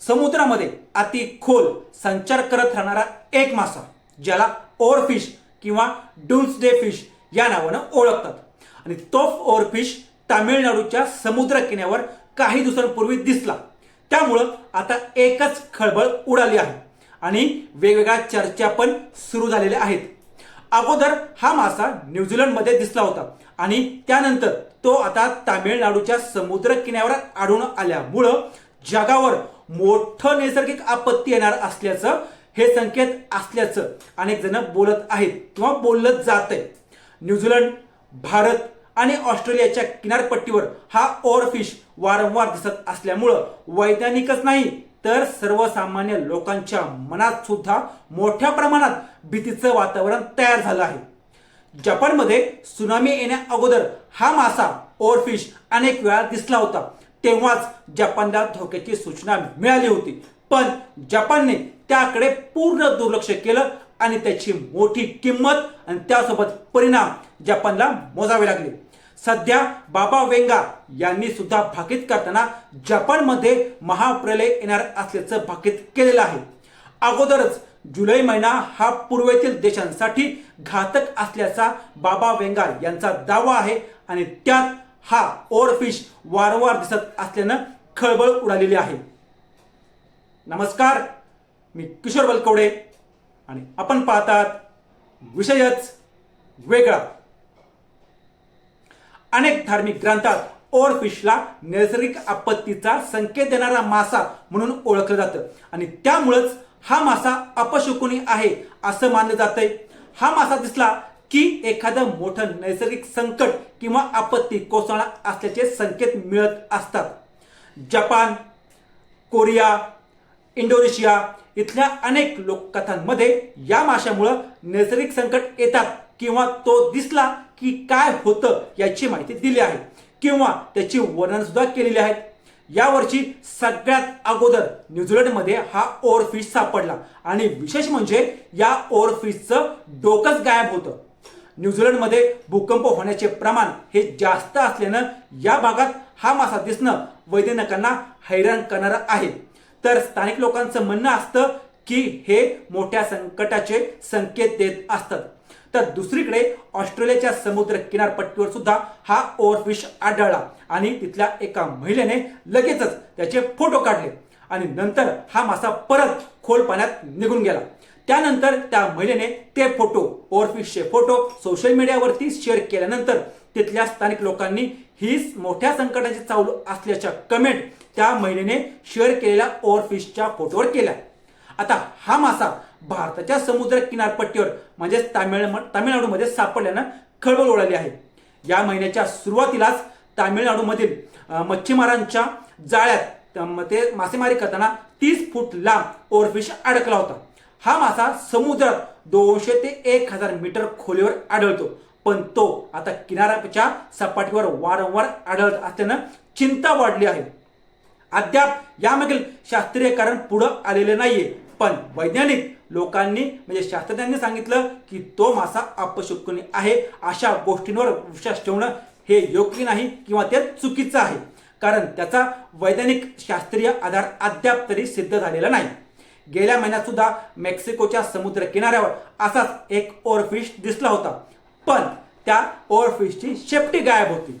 समुद्रामध्ये अति खोल संचार करत राहणारा एक मासा ज्याला ओव्हरफिश किंवा डुन्सडे फिश या नावानं ओळखतात. आणि तो ओरफिश तामिळनाडूच्या समुद्र किनाऱ्यावर काही दिवसांपूर्वी दिसला. त्यामुळं आता एकच खळबळ उडाली आहे आणि वेगवेगळ्या चर्चा पण सुरू झालेल्या आहेत. अगोदर हा मासा न्यूझीलंडमध्ये दिसला होता आणि त्यानंतर तो आता तामिळनाडूच्या समुद्र किनाऱ्यावर आढळून आल्यामुळं जगावर मोठं नैसर्गिक आपत्ती येणार असल्याचं हे संकेत असल्याचं अनेक जण बोलत आहेत किंवा बोललं जात आहे न्यूझीलंड भारत आणि ऑस्ट्रेलियाच्या किनारपट्टीवर हा ओव्हरफिश वारंवार दिसत असल्यामुळं वैज्ञानिकच नाही तर सर्वसामान्य लोकांच्या मनात सुद्धा मोठ्या प्रमाणात भीतीचं वातावरण तयार झालं आहे. जपानमध्ये सुनामी येण्या अगोदर हा मासा ओव्हरफिश अनेक वेळा दिसला होता. तेव्हाच जपानला धोक्याची सूचना मिळाली होती. पण जपानने त्याकडे पूर्ण दुर्लक्ष केलं आणि त्याची मोठी किंमत आणि त्यासोबत परिणाम जपानला मोजावे लागले. सध्या बाबा वेंगा यांनी सुद्धा भाकीत करताना जपानमध्ये महाप्रलय येणार असल्याचं भाकीत केलेलं आहे. अगोदरच जुलै महिना हा पूर्वेतील देशांसाठी घातक असल्याचा बाबा वेंगा यांचा दावा आहे आणि त्यात हा ओव्हरफिश वारंवार दिसत असल्यानं खळबळ उडालेली आहे. नमस्कार मी किशोर बलकवडे आणि आपण पाहतात विषयच वेगळा. अनेक धार्मिक ग्रंथात ओव्हरफिशला नैसर्गिक आपत्तीचा संकेत देणारा मासा म्हणून ओळखलं जातं आणि त्यामुळंच हा मासा अपशकुनी आहे असं मानलं जातंय. हा मासा दिसला की एखादं मोठं नैसर्गिक संकट किंवा आपत्ती कोसळणार असल्याचे संकेत मिळत असतात. जपान कोरिया इंडोनेशिया इथल्या अनेक लोककथांमध्ये या माशामुळं नैसर्गिक संकट येतात किंवा तो दिसला की काय होतं याची माहिती दिली आहे किंवा त्याची वर्णन सुद्धा केलेली आहेत यावर्षी सगळ्यात अगोदर न्यूझीलंडमध्ये हा ओव्हरफिश सापडला आणि विशेष म्हणजे या ओव्हरफिशचं डोकंच गायब होतं. न्यूझीलंडमध्ये भूकंप होण्याचे प्रमाण हे जास्त असल्यानं या भागात हा मासा दिसणं वैज्ञानिकांना हैराण करणारं आहे. तर स्थानिक लोकांचं म्हणणं असतं की हे मोठ्या संकटाचे संकेत देत असतात. तर दुसरीकडे ऑस्ट्रेलियाच्या समुद्र किनारपट्टीवर सुद्धा हा ओव्हरफिश आढळला आणि तिथल्या एका महिलेने लगेचच त्याचे फोटो काढले आणि नंतर हा मासा परत खोल पाण्यात निघून गेला. त्यानंतर त्या महिलेने ते फोटो ओव्हरफिशचे फोटो सोशल मीडियावरती शेअर केल्यानंतर तिथल्या स्थानिक लोकांनी हीच मोठ्या संकटाची चावल असल्याच्या कमेंट त्या महिलेने शेअर केलेल्या ओव्हरफिशच्या फोटोवर केल्या. आता हा मासा भारताच्या समुद्र किनारपट्टीवर म्हणजेच तामिळ तामिळनाडूमध्ये सापडल्यानं खळबळ उडाली आहे. या महिन्याच्या सुरुवातीलाच तामिळनाडूमधील मच्छीमारांच्या जाळ्यात ते मासेमारी करताना तीस फूट लांब ओव्हरफिश अडकला होता. हा मासा समुद्रात दोनशे ते एक हजार मीटर खोलीवर आढळतो. पण तो आता किनाऱ्याच्या सपाटीवर वारंवार आढळत असल्यानं चिंता वाढली आहे. अद्याप यामागील शास्त्रीय कारण पुढं आलेले नाहीये. पण वैज्ञानिक लोकांनी म्हणजे शास्त्रज्ञांनी सांगितलं की तो मासा अपशकुनी आहे अशा गोष्टींवर विश्वास ठेवणं हे योग्य नाही किंवा ते चुकीचं आहे. कारण त्याचा वैज्ञानिक शास्त्रीय आधार अद्याप तरी सिद्ध झालेला नाही. गेल्या महिन्यात सुद्धा मेक्सिकोच्या समुद्र किनाऱ्यावर असाच एक ओरफिश दिसला होता. पण त्या ओरफिशची शेपटी गायब होती.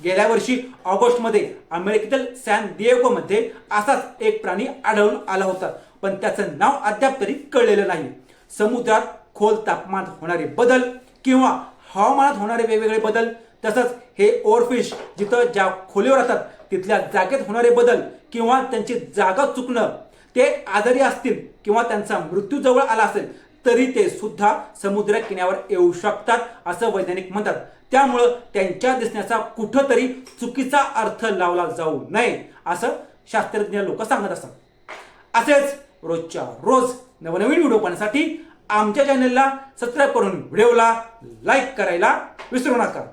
गेल्या वर्षी ऑगस्टमध्ये अमेरिकेतील सॅन दिएगोमध्ये असाच एक प्राणी आढळून आला होता. पण त्याचं नाव अद्याप तरी कळलेलं नाही. समुद्रात खोल तापमानात होणारे बदल किंवा हवामानात होणारे वेगवेगळे बदल तसंच हे ओरफिश जिथं ज्या खोलीवर राहतात तिथल्या जागेत होणारे बदल किंवा त्यांची जागा चुकणं ते आजारी असतील किंवा त्यांचा मृत्यू जवळ आला असेल तरी ते सुद्धा समुद्र किनाऱ्यावर येऊ शकतात असं वैज्ञानिक म्हणतात. त्यामुळं त्यांच्या दिसण्याचा कुठंतरी चुकीचा अर्थ लावला जाऊ नये असं शास्त्रज्ञ लोक सांगत असतात. असेच रोजच्या रोज नवनवीन व्हिडिओ पाहण्यासाठी आमच्या चॅनलला सबस्क्राईब करून व्हिडिओला लाईक करायला विसरू नका.